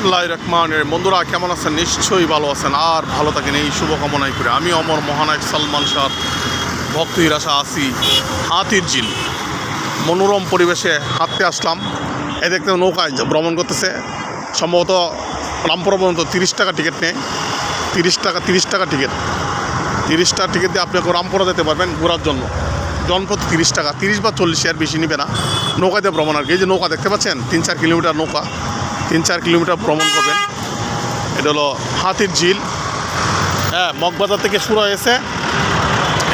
বিসমুল্লাহ রহমান বন্ধুরা, কেমন আছেন? নিশ্চয়ই ভালো আছেন। আর ভালো থাকেন এই শুভকামনাই করে। আমি অমর মহানায়ক সালমান শাহ ভক্তহীর আশা আসি, হাতির জিল মনোরম পরিবেশে হাঁটতে আসলাম। এ দেখতে নৌকায় ভ্রমণ করতেছে। সম্ভবত রামপুরা পর্যন্ত তিরিশ টাকা টিকিট নেয়। তিরিশ টাকা তিরিশ টাকা টিকিট। তিরিশ টাকা টিকিট দিয়ে আপনি রামপুরা যেতে পারবেন ঘোরার জন্য। জনপ্রতি তিরিশ টাকা। তিরিশ বা চল্লিশ আর বেশি নেবে না। নৌকাতে ভ্রমণ আর কি। এই যে নৌকা দেখতে পাচ্ছেন? তিন চার কিলোমিটার নৌকা। তিন চার কিলোমিটার ভ্রমণ করবেন। এটা হলো হাতির ঝিল। হ্যাঁ মগবাজার থেকে শুরু হয়েছে।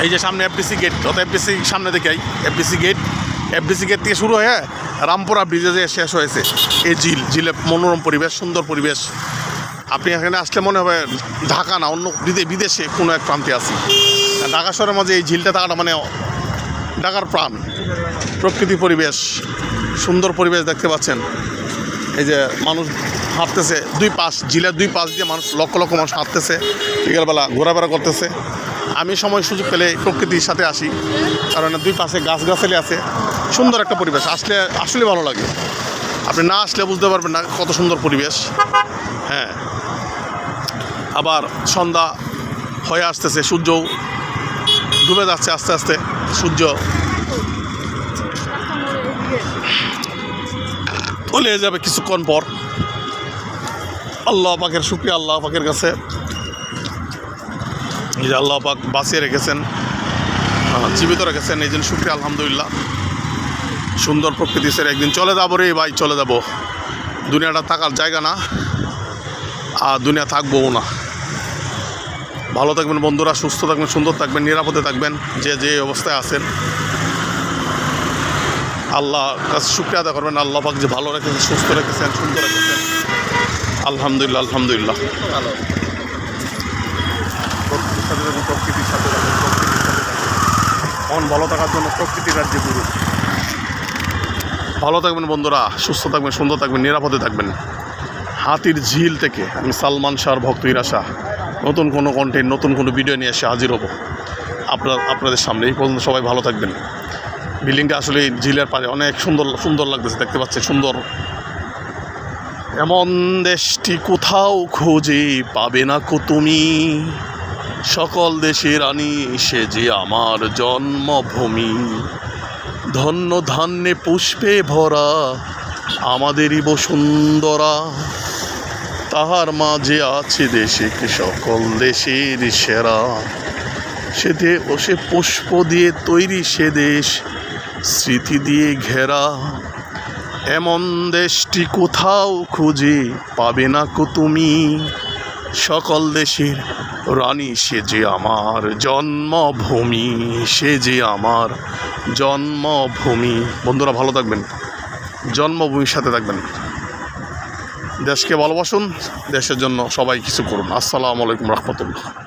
এই যে সামনে এফডিসি গেট অত এফডিসি সামনে দেখে এফডিসি গেট এফডিসি গেট থেকে শুরু হয়ে রামপুরা ব্রিজে যে শেষ হয়েছে, এই ঝিল, ঝিলে মনোরম পরিবেশ, সুন্দর পরিবেশ। আপনি এখানে আসলে মনে হবে ঢাকা না, অন্য বিদে- বিদেশে কোনো এক প্রান্তে আছি। ঢাকা শহরের মাঝে এই ঝিলটা থাকাটা মানে ঢাকার প্রাণ। প্রকৃতি পরিবেশ, সুন্দর পরিবেশ দেখতে পাচ্ছেন। এই যে মানুষ হাঁটতেছে, দুই পাশ জিলের দুই পাশ দিয়ে মানুষ, লক্ষ লক্ষ মানুষ হাঁটতেছে, বিকেলবেলা ঘোরাফেরা করতেছে। আমি সময় সুযোগ পেলে প্রকৃতির সাথে আসি, কারণ দুই পাশে গাছগাছালি আছে, সুন্দর একটা পরিবেশ, আসলে আসলে ভালো লাগে। আপনি না আসলে বুঝতে পারবেন না কত সুন্দর পরিবেশ। হ্যাঁ। আবার সন্ধ্যা হয়ে আসতেছে সূর্যও ডুবে যাচ্ছে আস্তে আস্তে, সূর্য চলে যাবে কিছুক্ষণ পর। আল্লাহ পাকের শুক্রিয়া, আল্লাহ পাকের কাছে। এই যে আল্লাহ পাক বাঁচিয়ে রেখেছেন জীবিত রেখেছেন, এই জন্য শুক্রিয়া, আলহামদুলিল্লাহ। সুন্দর প্রকৃতি স্যার একদিন চলে যাব রে ভাই, চলে যাব। দুনিয়াটা থাকার জায়গা না, আর দুনিয়া থাকবও না। ভালো থাকবেন বন্ধুরা, সুস্থ থাকবেন, সুন্দর থাকবেন, নিরাপদে থাকবেন, যে যে অবস্থায় আছেন। আল্লাহ কাছে শুক্রিয়া আদা করবেন। আল্লাহ পাক যে ভালো রেখেছেন, সুস্থ রেখেছেন, সুন্দর রেখেছেন। আলহামদুলিল্লাহ আলহামদুলিল্লাহ। প্রকৃতির সাথে প্রকৃতির সাথে। মন ভালো থাকার জন্য প্রকৃতির রাজ্যে গুরু ভালো থাকবেন বন্ধুরা, সুস্থ থাকবেন, সুন্দর থাকবেন, নিরাপদে থাকবেন। হাতির ঝিল থেকে আমি সালমান শাহর ভক্ত ইরাশা নতুন কোনো কন্টেন্ট নতুন কোনো ভিডিও নিয়ে এসে হাজির হব। আপনার, আপনাদের সামনে এই পর্যন্ত সবাই ভালো থাকবেন। বিল্ডিংটা আসলে ঝিলের পাড়ে অনেক সুন্দর সুন্দর লাগতেছে, দেখতে পাচ্ছেন, সুন্দর। এমন দেশটি কোথাও খোঁজে পাবে না কো তুমি? সকল দেশের রানী সে যে আমার জন্মভূমি। ধন্য ধান্যে পুষ্পে ভরা আমাদেরই বসুন্ধরা। তাহার মাঝে আছে দেশে কি সকল দেশের সেরা? সে ও সে পুষ্প দিয়ে তৈরি সে দেশ স্মৃতি দিয়ে ঘেরা, এমন দেশটি কোথাও খুঁজে পাবে না কো তুমি? সকল দেশের রানী সে যে আমার জন্মভূমি, সে যে আমার জন্মভূমি। বন্ধুরা ভালো থাকবেন, জন্মভূমির সাথে থাকবেন। দেশকে ভালোবাসুন, দেশের জন্য সবাই কিছু করুন। আসসালামু আলাইকুম রহমতুল্লাহ।